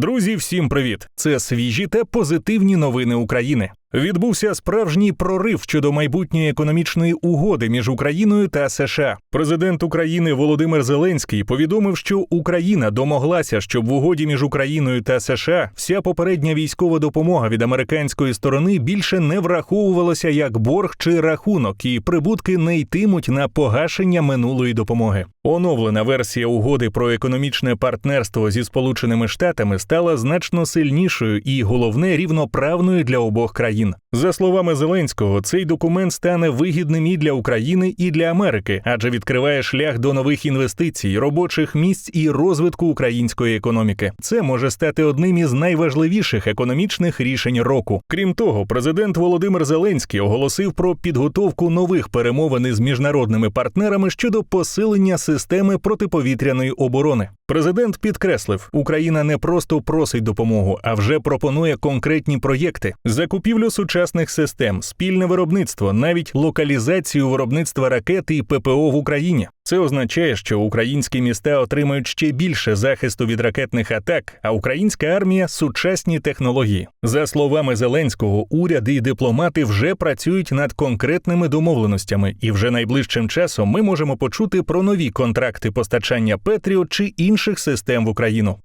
Друзі, всім привіт! Це свіжі та позитивні новини України. Відбувся справжній прорив щодо майбутньої економічної угоди між Україною та США. Президент України Володимир Зеленський повідомив, що Україна домоглася, щоб в угоді між Україною та США вся попередня військова допомога від американської сторони більше не враховувалася як борг чи рахунок, і прибутки не йтимуть на погашення минулої допомоги. Оновлена версія угоди про економічне партнерство зі Сполученими Штатами стала значно сильнішою і головне рівноправною для обох країн. За словами Зеленського, цей документ стане вигідним і для України, і для Америки, адже відкриває шлях до нових інвестицій, робочих місць і розвитку української економіки. Це може стати одним із найважливіших економічних рішень року. Крім того, президент Володимир Зеленський оголосив про підготовку нових перемовин із міжнародними партнерами щодо посилення системи протиповітряної оборони. Президент підкреслив, Україна не просто просить допомогу, а вже пропонує конкретні проєкти: закупівлю сучасних систем, спільне виробництво, навіть локалізацію виробництва ракет і ППО в Україні. Це означає, що українські міста отримають ще більше захисту від ракетних атак, а українська армія сучасні технології. За словами Зеленського, уряди і дипломати вже працюють над конкретними домовленостями, і вже найближчим часом ми можемо почути про нові контракти постачання Петріо чи інших систем в Україну.